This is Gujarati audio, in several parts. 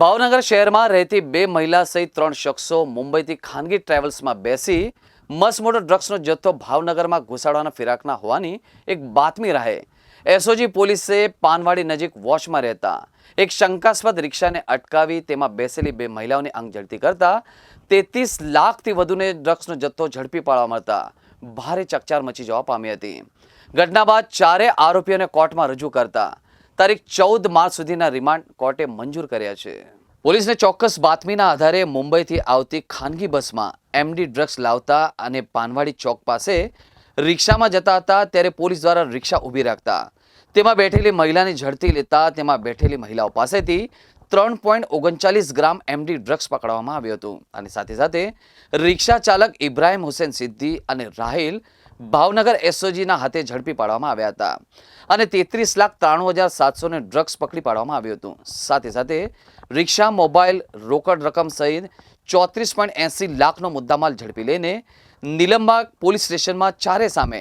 ભાવનગર શહેરમાં રહેતી બે મહિલા સહિત ત્રણ શખ્સો મુંબઈથી ખાનગી ટ્રાવેલ્સમાં બેસી મસમોટો ડ્રગ્સનો જથ્થો ભાવનગરમાં ઘુસાડવાના ફિરાકના હોવાની એક બાતમી રહે. એસઓજી પોલીસે પાનવાડી નજીક વોચમાં રહેતા એક શંકાસ્પદ રિક્ષાને અટકાવી તેમાં બેસેલી બે મહિલાઓની અંગ ઝડપી કરતા તેત્રીસ લાખથી વધુને ડ્રગ્સનો જથ્થો ઝડપી પાડવા મળતા ભારે ચકચાર મચી જવા પામી હતી. ઘટના બાદ ચારે આરોપીઓને કોર્ટમાં રજૂ કરતા તારીખ ચૌદ માર્ચ સુધીના રિમાન્ડ કોર્ટે મંજૂર કર્યા છે. પોલીસને ચોક્કસ બાતમીના આધારે મુંબઈથી આવતી ખાનગી બસમાં એમડી ડ્રગ્સ લાવતા અને પાનવાડી ચોક પાસે રિક્ષામાં જતા હતા ત્યારે પોલીસ દ્વારા રિક્ષા ઊભી રાખતા. તેમાં બેઠેલી મહિલાને ઝડપી લેતા તેમાં બેઠેલી મહિલાઓ પાસેથી ત્રણ પોઈન્ટ ઓગણચાલીસ ગ્રામ એમડી ડ્રગ્સ પકડવામાં આવ્યું હતું. અને સાથે સાથે રિક્ષા ચાલક ઇબ્રાહિમ હુસેન સિદ્ધિ અને રાહિલ ભાવનગર એસઓજીના હાથે ઝડપી પાડવામાં આવ્યા હતા અને તેત્રીસ લાખ ત્રાણું હજાર સાતસોને ડ્રગ્સ પકડી પાડવામાં આવ્યું હતું. સાથે સાથે રિક્ષા, મોબાઈલ, રોકડ રકમ સહિત ચોત્રીસ પોઈન્ટ એંસી લાખનો મુદ્દામાલ ઝડપી લઈને નિલંબાગ પોલીસ સ્ટેશનમાં ચારે સામે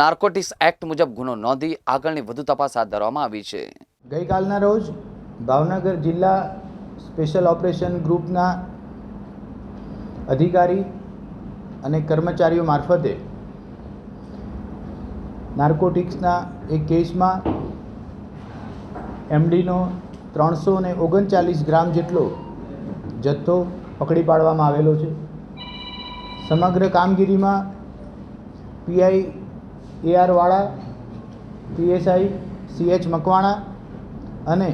નાર્કોટિક્સ એક્ટ મુજબ ગુનો નોંધી આગળની વધુ તપાસ હાથ ધરવામાં આવી છે. ગઈકાલના રોજ ભાવનગર જિલ્લા સ્પેશિયલ ઓપરેશન ગ્રુપના અધિકારી અને કર્મચારીઓ મારફતે નાર્કોટિક્સના એક કેસમાં એમડીનો ત્રણસો ને ઓગણચાલીસ ગ્રામ જેટલો જથ્થો પકડી પાડવામાં આવેલો છે. સમગ્ર કામગીરીમાં PI A R Vala PSI C H Makwana અને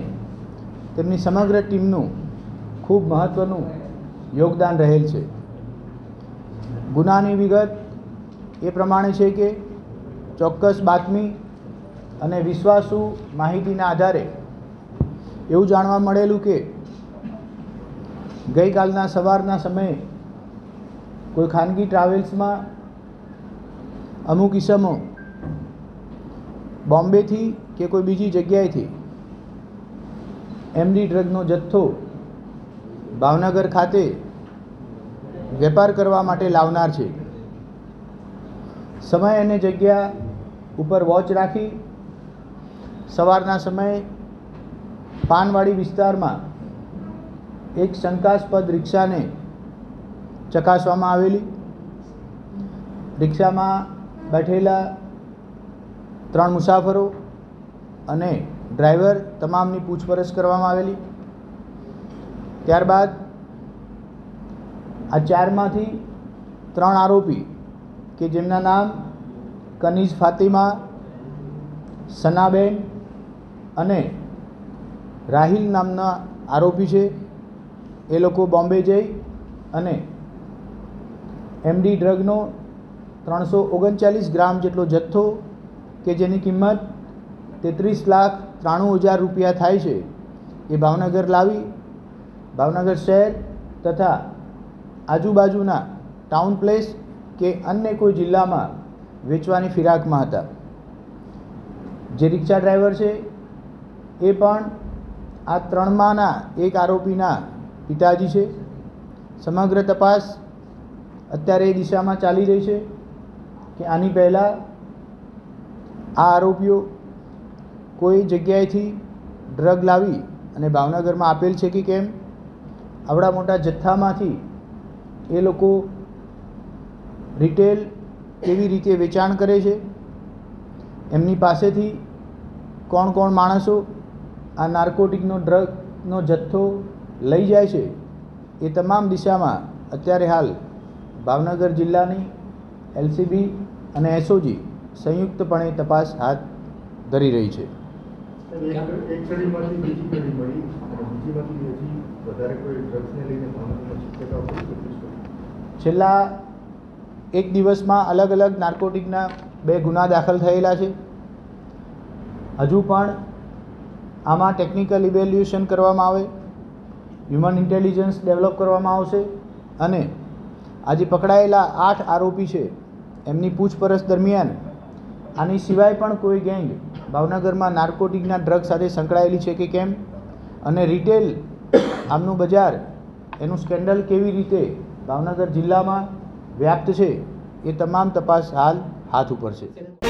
તેમની સમગ્ર ટીમનું ખૂબ મહત્ત્વનું યોગદાન રહેલ છે. ગુનાની વિગત એ પ્રમાણે છે કે ચોક્કસ બાતમી અને વિશ્વાસુ માહિતીના આધારે એવું જાણવા મળેલું કે ગઈકાલના સવારના સમયે કોઈ ખાનગી ટ્રાવેલ્સમાં અમુક ઇસમો બોમ્બેથી કે કોઈ બીજી જગ્યાએથી એમડી ડ્રગનો જથ્થો ભાવનગર ખાતે વેપાર કરવા માટે લાવનાર છે. સમય અને જગ્યા ઉપર વોચ રાખી. સવારના સમયે પાનવાડી વિસ્તારમાં એક શંકાસ્પદ રિક્ષાને ચકાસવામાં આવેલી. રિક્ષામાં બેઠેલા ત્રણ મુસાફરો અને ડ્રાઈવર તમામની પૂછપરછ કરવામાં આવેલી. ત્યારબાદ આ ચારમાંથી ત્રણ આરોપી કે જેમના નામ કનીઝ ફાતિમા, સનાબેન અને રાહિલ નામના આરોપી છે. એ લોકો બોમ્બે જઈ અને એમડી ડ્રગનો ત્રણસો ઓગણચાલીસ ગ્રામ જેટલો જથ્થો કે જેની કિંમત તેત્રીસ લાખ ત્રાણું હજાર રૂપિયા થાય છે, એ ભાવનગર લાવી ભાવનગર શહેર તથા આજુબાજુના ટાઉન પ્લેસ કે અન્ય કોઈ જિલ્લામાં વેચવાની ફિરાકમાં હતા. જે રિક્ષા ડ્રાઈવર છે, એ પણ આ ત્રણમાંના એક આરોપીના પિતાજી છે. સમગ્ર તપાસ અત્યારે એ દિશામાં ચાલી રહી છે કે આની પહેલાં આ આરોપીઓ કોઈ જગ્યાએથી ડ્રગ લાવી અને ભાવનગરમાં આપેલ છે કે કેમ, આવડા મોટા જથ્થામાંથી એ લોકો રિટેલ કેવી રીતે વેચાણ કરે છે? એમની પાસેથી કોણ કોણ માણસો આ નાર્કોટિકનો ડ્રગનો જથ્થો લઈ જાય છે એ તમામ દિશામાં અત્યારે હાલ ભાવનગર જિલ્લાની એલસીબી અને એસઓજી સંયુક્તપણે તપાસ હાથ ધરી રહી છે. છેલ્લા એક દિવસમાં અલગ અલગ નાર્કોટિકના બે ગુના દાખલ થયેલા છે. હજુ પણ આમાં ટેકનિકલ ઇવેલ્યુએશન કરવામાં આવે, હ્યુમન ઇન્ટેલિજન્સ ડેવલપ કરવામાં આવશે અને આજે પકડાયેલા આઠ આરોપી છે. એમની પૂછપરછ દરમિયાન આની સિવાય પણ કોઈ ગેંગ ભાવનગરમાં નાર્કોટિકના ડ્રગ સાથે સંકળાયેલી છે કે કેમ? અને રિટેલ આમનું બજાર, એનું સ્કેન્ડલ કેવી રીતે? ભાવનગર જિલ્લામાં વ્યાપ્ત છે એ તમામ તપાસ હાલ હાથ ઉપર છે.